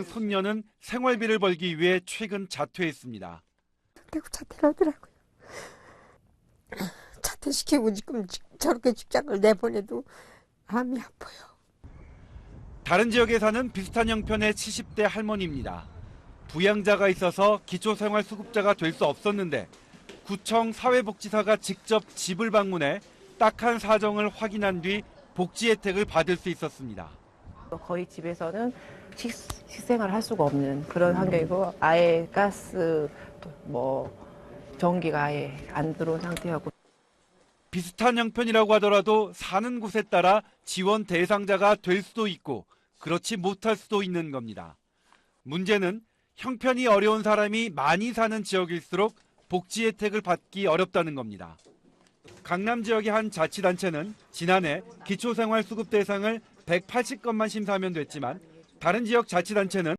손녀는 생활비를 벌기 위해 최근 자퇴했습니다. 그리고 자퇴를 하더라고요. 자퇴시키고 지금 지- 저렇게 직장을 내보내도 마음이 아파요. 다른 지역에 사는 비슷한 형편의 70대 할머니입니다. 부양자가 있어서 기초생활수급자가 될 수 없었는데 구청 사회복지사가 직접 집을 방문해 딱한 사정을 확인한 뒤 복지 혜택을 받을 수 있었습니다. 거의 집에서는 식, 식생활을 할 수가 없는 그런 환경이고 아예 가스 또뭐 전기가 아예 안 들어온 상태하고 비슷한 형편이라고 하더라도 사는 곳에 따라 지원 대상자가 될 수도 있고 그렇지 못할 수도 있는 겁니다. 문제는 형편이 어려운 사람이 많이 사는 지역일수록 복지 혜택을 받기 어렵다는 겁니다. 강남 지역의 한 자치단체는 지난해 기초생활수급 대상을 180건만 심사하면 됐지만 다른 지역 자치단체는